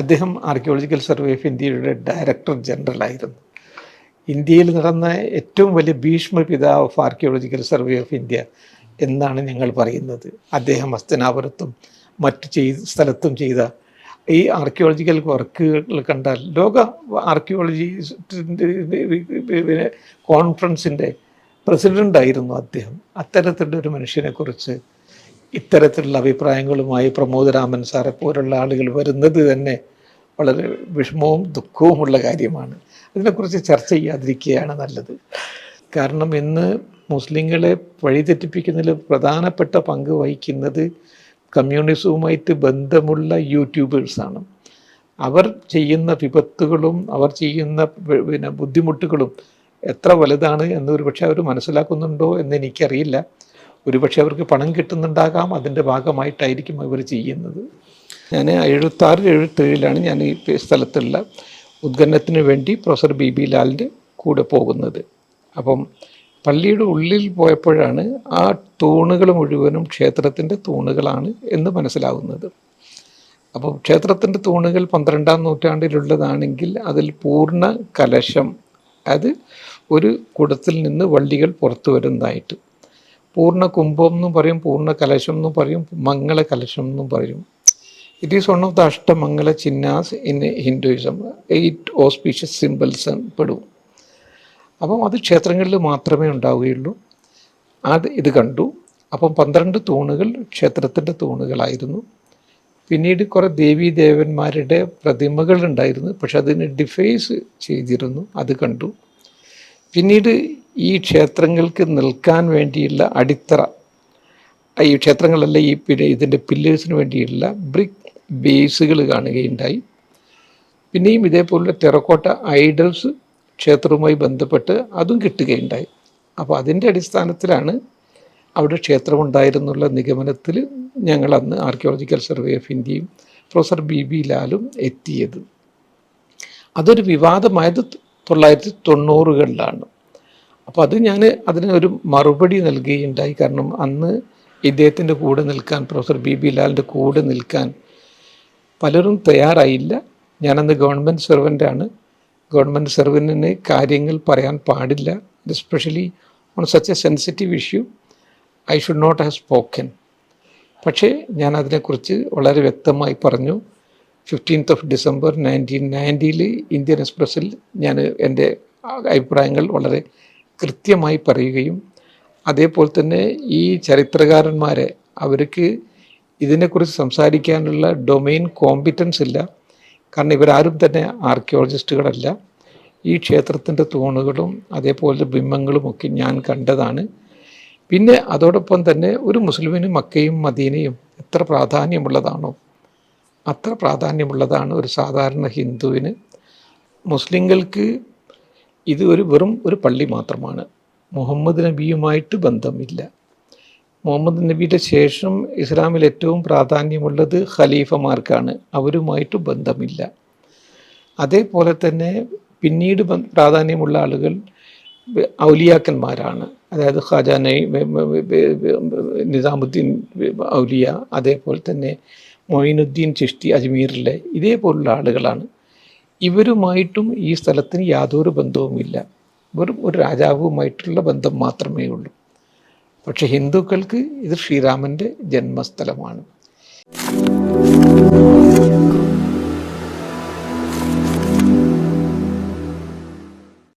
അദ്ദേഹം archaeological survey of ഇന്ത്യയുടെ director general ആയിരുന്നു. ഇന്ത്യയിൽ നടന്ന ഏറ്റവും വലിയ ഭീഷ്മ പിതാവ് of archaeological survey of India എന്നാണ് ഞങ്ങൾ പറയുന്നത്. അദ്ദേഹം അസ്തനാപുരത്തും മറ്റു ചെയ് സ്ഥലത്തും ചെയ്ത ഈ ആർക്കിയോളജിക്കൽ വർക്കുകൾ കണ്ടാൽ ലോക ആർക്കിയോളജി കോൺഫറൻസിന്റെ പ്രസിഡന്റായിരുന്നു അദ്ദേഹം. അത്തരത്തിലുള്ള ഒരു മനുഷ്യനെക്കുറിച്ച് ഇത്തരത്തിലുള്ള അഭിപ്രായങ്ങളുമായി പ്രമോദ് രാമൻ സാറെ പോലുള്ള ആളുകൾ വരുന്നത് തന്നെ വളരെ വിഷമവും ദുഃഖവുമുള്ള കാര്യമാണ്. അതിനെക്കുറിച്ച് ചർച്ച ചെയ്യാതിരിക്കുകയാണ് നല്ലത്. കാരണം ഇന്ന് മുസ്ലിങ്ങളെ വഴിതെറ്റിപ്പിക്കുന്നതിൽ പ്രധാനപ്പെട്ട പങ്ക് വഹിക്കുന്നത് കമ്മ്യൂണിസവുമായിട്ട് ബന്ധമുള്ള യൂട്യൂബേഴ്സാണ്. അവർ ചെയ്യുന്ന വിപത്തുകളും അവർ ചെയ്യുന്ന പിന്നെ ബുദ്ധിമുട്ടുകളും എത്ര വലുതാണ് എന്ന് ഒരുപക്ഷെ അവർ മനസ്സിലാക്കുന്നുണ്ടോ എന്ന് എനിക്കറിയില്ല. ഒരുപക്ഷെ അവർക്ക് പണം കിട്ടുന്നുണ്ടാകാം അതിന്റെ ഭാഗമായിട്ടായിരിക്കും അവർ ചെയ്യുന്നത്. ഞാൻ എഴുപത്താറ് എഴുപത്തേഴിലാണ് ഞാൻ ഈ സ്ഥലത്തുള്ള ഉദ്ഘാടനത്തിന് വേണ്ടി പ്രൊഫസർ ബി ബി ലാലിന്റെ കൂടെ പോകുന്നത്. അപ്പം പള്ളിയുടെ ഉള്ളിൽ പോയപ്പോഴാണ് ആ തൂണുകൾ മുഴുവനും ക്ഷേത്രത്തിന്റെ തൂണുകളാണ് എന്ന് മനസ്സിലാവുന്നത്. അപ്പോൾ ക്ഷേത്രത്തിന്റെ തൂണുകൾ പന്ത്രണ്ടാം നൂറ്റാണ്ടിലുള്ളതാണെങ്കിൽ അതിൽ പൂർണ കലശം അത് ഒരു കുടത്തിൽ നിന്ന് വള്ളികൾ പുറത്തു വരുന്നതായിട്ട് പൂർണ കുംഭം എന്നും പറയും പൂർണ കലശം എന്നും പറയും മംഗള കലശം എന്നും പറയും. It is one of the Ashtamangala ചിഹ്നാസ് in Hinduism eight auspicious symbols പെടും. അപ്പം അത് ക്ഷേത്രങ്ങളിൽ മാത്രമേ ഉണ്ടാവുകയുള്ളൂ. അത് ഇത് കണ്ടു. അപ്പം പന്ത്രണ്ട് തൂണുകൾ ക്ഷേത്രത്തിന്റെ തൂണുകളായിരുന്നു. പിന്നീട് കുറേ ദേവീ ദേവന്മാരുടെ പ്രതിമകൾ ഉണ്ടായിരുന്നു. പക്ഷെ അതിനെ ഡിഫേസ് ചെയ്തിരുന്നു. അത് കണ്ടു. പിന്നീട് ഈ ക്ഷേത്രങ്ങൾക്ക് നിൽക്കാൻ വേണ്ടിയുള്ള അടിത്തറ ഈ ക്ഷേത്രങ്ങളല്ല ഈ പിന്നെ ഇതിന്റെ പില്ലേഴ്സിന് വേണ്ടിയുള്ള ബ്രിക് ബേസുകൾ കാണുകയുണ്ടായി. പിന്നെയും ഇതേപോലുള്ള ടെറക്കോട്ട ഐഡൽസ് ക്ഷേത്രവുമായി ബന്ധപ്പെട്ട് അതും കിട്ടുകയുണ്ടായി. അപ്പോൾ അതിന്റെ അടിസ്ഥാനത്തിലാണ് അവിടെ ക്ഷേത്രമുണ്ടായിരുന്നുള്ള നിഗമനത്തിൽ ഞങ്ങൾ അന്ന് ആർക്കിയോളജിക്കൽ സർവേ ഓഫ് ഇന്ത്യയും പ്രൊഫസർ ബി ബി ലാലും എത്തിയത്. അതൊരു വിവാദമായത് തൊള്ളായിരത്തി തൊണ്ണൂറുകളിലാണ്. അപ്പോൾ അത് ഞാൻ അതിന് ഒരു മറുപടി നൽകുകയുണ്ടായി കാരണം അന്ന് ഇദ്ദേഹത്തിന്റെ കൂടെ നിൽക്കാൻ പ്രൊഫസർ ബി ബി ലാലിന്റെ കൂടെ നിൽക്കാൻ പലരും തയ്യാറായില്ല. ഞാനന്ന് ഗവൺമെന്റ് സെർവന്റാണ് ഗവൺമെന്റ് സെർവന്റിന് കാര്യങ്ങൾ പറയാൻ പാടില്ല. Especially on such a sensitive issue I should not have spoken പക്ഷേ ഞാൻ അതിനെക്കുറിച്ച് വളരെ വ്യക്തമായി പറഞ്ഞു. ഫിഫ്റ്റീൻത്ത് ഓഫ് ഡിസംബർ നയന്റീൻ നയന്റിയിൽ ഇന്ത്യൻ എക്സ്പ്രസ്സിൽ ഞാൻ എന്റെ അഭിപ്രായങ്ങൾ വളരെ കൃത്യമായി പറയുകയും അതേപോലെ തന്നെ ഈ ചരിത്രകാരന്മാരെ അവർക്ക് ഇതിനെക്കുറിച്ച് സംസാരിക്കാനുള്ള ഡൊമെയിൻ കോമ്പിറ്റൻസ് ഇല്ല. കാരണം ഇവരാരും തന്നെ ആർക്കിയോളജിസ്റ്റുകളല്ല ഈ ക്ഷേത്രത്തിന്റെ തൂണുകളും അതേപോലെ ബിംബങ്ങളും ഒക്കെ ഞാൻ കണ്ടതാണ്. പിന്നെ അതോടൊപ്പം തന്നെ ഒരു മുസ്ലിമിന് മക്കയും മദീനയും എത്ര പ്രാധാന്യമുള്ളതാണോ? അത്ര പ്രാധാന്യമുള്ളതാണ് ഒരു സാധാരണ ഹിന്ദുവിന്. മുസ്ലിങ്ങൾക്ക് ഇത് ഒരു വെറും ഒരു പള്ളി മാത്രമാണ്. മുഹമ്മദ് നബിയുമായിട്ട് ബന്ധമില്ല. മുഹമ്മദ് നബിയുടെ ശേഷം ഇസ്ലാമിൽ ഏറ്റവും പ്രാധാന്യമുള്ളത് ഖലീഫമാർക്കാണ്. അവരുമായിട്ട് ബന്ധമില്ല. അതേപോലെ തന്നെ പിന്നീട് പ്രാധാന്യമുള്ള ആളുകൾ ഔലിയാക്കന്മാരാണ്. അതായത് ഖാജാന നിസാമുദ്ദീൻ ഔലിയ അതേപോലെ തന്നെ മൊയിനുദ്ദീൻ ചിഷ്തി അജ്മീറിലെ ഇതേപോലുള്ള ആളുകളാണ്. ഇവരുമായിട്ടും ഈ സ്ഥലത്തിന് യാതൊരു ബന്ധവുമില്ല. വെറും ഒരു രാജാവുമായിട്ടുള്ള ബന്ധം മാത്രമേ ഉള്ളൂ. പക്ഷെ ഹിന്ദുക്കൾക്ക് ഇത് ശ്രീരാമന്റെ ജന്മസ്ഥലമാണ്.